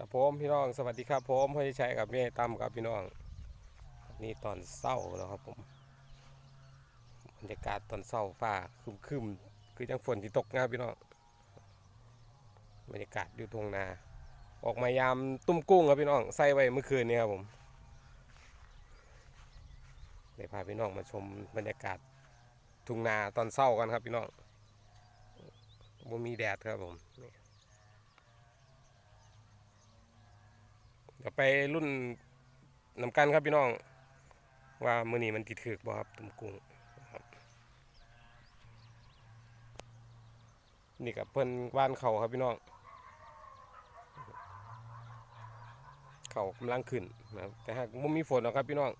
กับผมพี่น้องสวัสดีครับผมพ่อชัยกับแม่ตั้มครับพี่น้อง นี่ตอนเศร้าแล้วครับผมบรรยากาศตอนเศร้าฟ้าครึมคือจังฝนที่ตกนะครับพี่น้องบรรยากาศอยู่ตรงนา ออกมายามตุ้มกุ้งครับพี่น้องใส่ไว้เมื่อคืนนี้ครับผมเดี๋ยวพาพี่น้องมาชมบรรยากาศทุ่งนาตอนเศร้ากันครับพี่น้องบ่มีแดดครับผม นี่เดี๋ยวไปรุ่นนำกันครับพี่น้อง ว่ามือนี้มันติดถือบ่ครับตุ่มกุ้งนะครับนี่กับเพิ่นว่านเขาครับพี่น้องเขากำลังขึ้นนะครับแต่หากม่มีฝนหรอครับพี่น้อง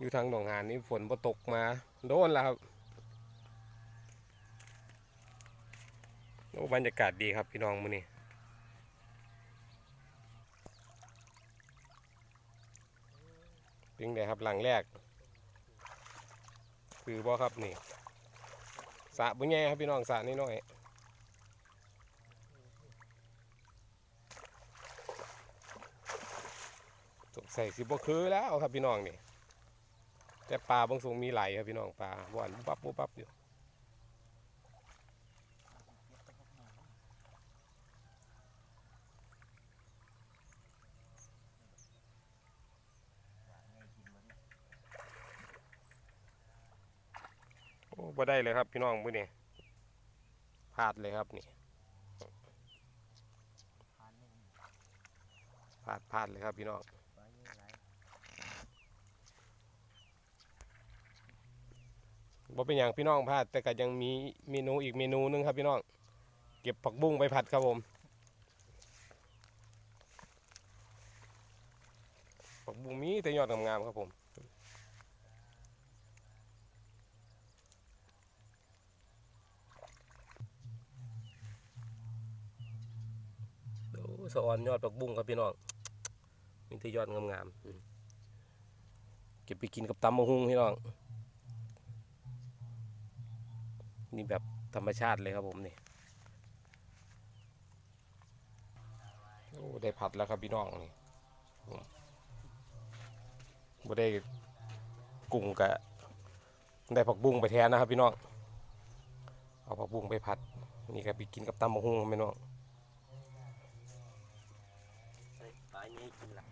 อยู่ทางหนองหานนี่ฝนบ่ตกมา โดนแล้วครับโอ้บรรยากาศดีครับพี่น้องมื้อนี้ เป็นไงครับหลังแรก คือบ่ครับนี่สระบุญใหญ่ครับพี่น้องสระน้อยสงสัยสิบ่คือแล้วครับพี่น้องนี่แต่ปลาบางสูงมีไหลครับพี่น้องปลาบ่อนปุ๊บปั๊บปุ๊บปั๊บอยู่โอ้ บ่ได้เลยครับพี่น้องมื้อนี้พลาดเลยครับนี่พลาดพลาดเลยครับพี่น้องบ่เป็นอย่างพี่น้องพลาด แต่ก็ยังมีเมนูอีกเมนูหนึงครับพี่น้อง เก็บผักบุ้งไปผัดครับผมผักบุ้งมีแต่ยอดงามๆครับผมดู สะออนยอดผักบุ้งครับพี่น้องมีแต่ยอดงามๆเก็บไปกินกับตำมะฮุ่งพี่น้องนี่แบบธรรมชาติเลยครับผมนี่โอ้ได้ผัดแล้วครับพี่น้องนี่บ่ได้กุ้งกะได้ผักบุ้งไปแทนนะครับพี่น้องเอาผักบุ้งไปผัดนี่ก็ไปกินกับตำมะฮุ่งครับพี่น้อง ป ลานี้กินละ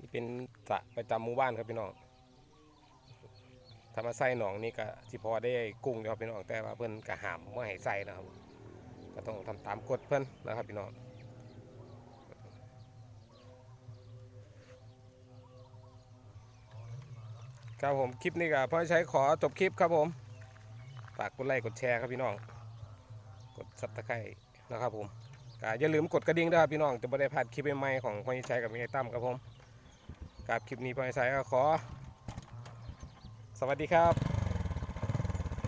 นี่เป็นสระประจำหมู่บ้านครับพี่น้องถ้ามาใส่หนองนี่ก็สิพอได้กุ้งครับพี่น้องแต่ว่าเพิ่อนกะหามไม่ให้ใส่นะครับ ก็ต้องทำตามกฎเพิ่อนนะครับพี่น้อง ครับผมคลิปนี้ก็พ่อใช้ขอจบคลิปครับผมฝากกดไลค์กดแชร์ครับพี่น้อง กดซับสไคร้นะครับผมก็อย่าลืมกดกระดิ่งด้วยครับพี่น้องจะไม่ได้พลาดคลิปใหม่ๆของพ่อใช้กับพี่ไอ้ตั้มครับผมกับคลิปนี้พ่อใช้ก็ขอ สวัสดีครับ